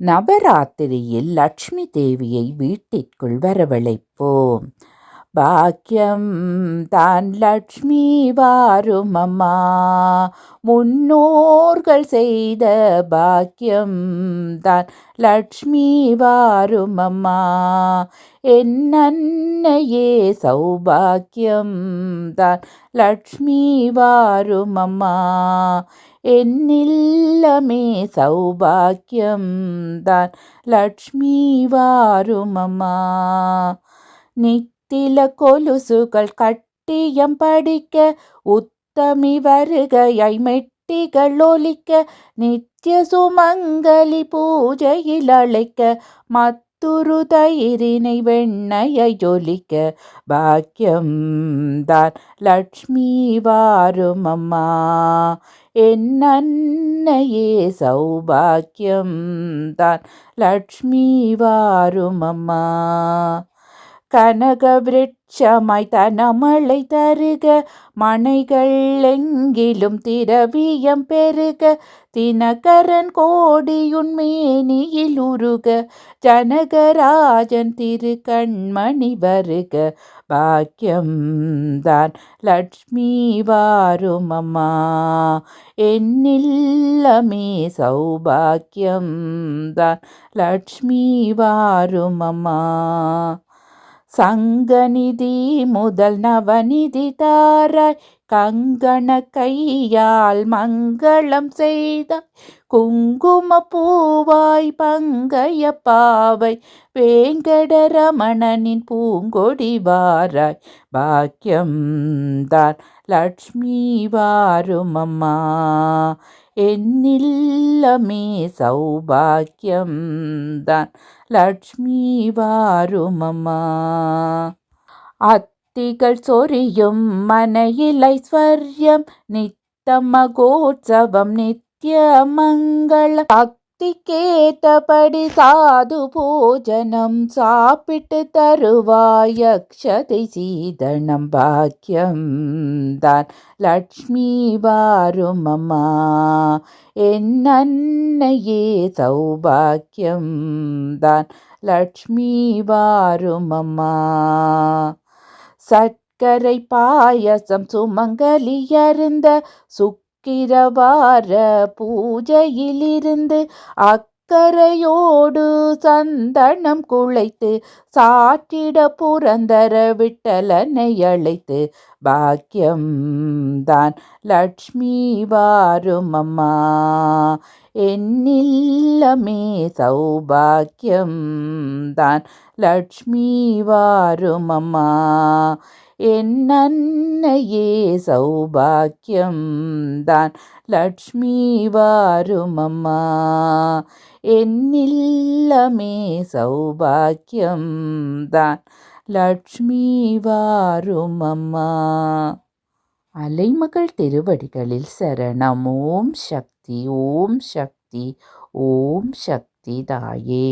நவராத்திரியில் லட்சுமி தேவியை வீட்டிற்குள் வரவழைப்போம். பாக்கியம் தான் லட்சுமி வாரும் அம்மா முன்னோர்கள் செய்த பாக்கியம் தான் லட்சுமி வாரும் அம்மா சௌபாக்கியம் தான் லட்சுமி வாரும் அம்மா என்னில்லமே சௌபாக்கியம் தான் லட்சுமி வாரும் அம்மா நித்தில கொலுசுகள் கட்டியம் படிக்க உத்தமி வருகையை மெட்டிகள் ஒலிக்க நித்திய சுமங்கலி துருதயிரினை வெண்ணையொலிக்க பாக்கியம்தான் தயிரினை வெண்ணையை ஜொலிக்க பாக்கியம் தான். லட்சுமி கனக விருட்சமாய் தனமழை தருக மனைகள் எங்கிலும் திரவியம் பெருக தினகரன் கோடியுன் மேனியில் உருக ஜனகராஜன் திரு கண்மணி வருக. பாக்கியம் தான் லட்சுமி வாரும் அம்மா என்னில்லமே சௌபாக்கியம் தான் லட்சுமி வாரும் அம்மா. சங்கநிதி முதல் நவநிதி தாராய் கங்கண கையால் மங்களம் செய்தாய் குங்கும பூவாய் பங்கைய பாவை வேங்கடரமணனின் பூங்கொடி வாராய். பாக்கியம் தான் லட்சுமி வாரும் அம்மா என்னில்லமே சௌபாக்கியம் தான் லட்சுமி வாரும் அம்மா அத்திகள் சொரியும் மனையில் ஐஸ்வர்யம் நித்தம் மகோத்சவம் பக்திக்கேத்தபடி சாது பூஜனம் சாப்பிட்டு தருவாய் அக்ஷதை சீதனம் பாக்கியம் தான். லட்சுமி வாரும் அம்மா என் அன்னையே சௌபாக்கியம் தான். லட்சுமி வாரும் அம்மா சர்க்கரை பாயசம் சுமங்கலியருந்த சுக் சுக்கிரவார பூஜையிலிருந்து அக்கரையோடு சந்தனம் குழைத்து சாற்றிட புரந்தர விட்டலனை அழைத்து பாக்கியம் தான் லட்சுமி வாரும் அம்மா என்னில் என்னில்லமே சௌபாக்கியம் தான் லட்சுமி வாரும் அம்மா என் அன்னையே சௌபாக்கியம் தான் லட்சுமி வாரும் என்னில்லமே சௌபாக்கியம் தான் லட்சுமி வாரும் அலைமகள் திருவடிகளில் சரணம் ஓம் சக்தி ஓம் சக்தி ஓம் சக்தி தாயே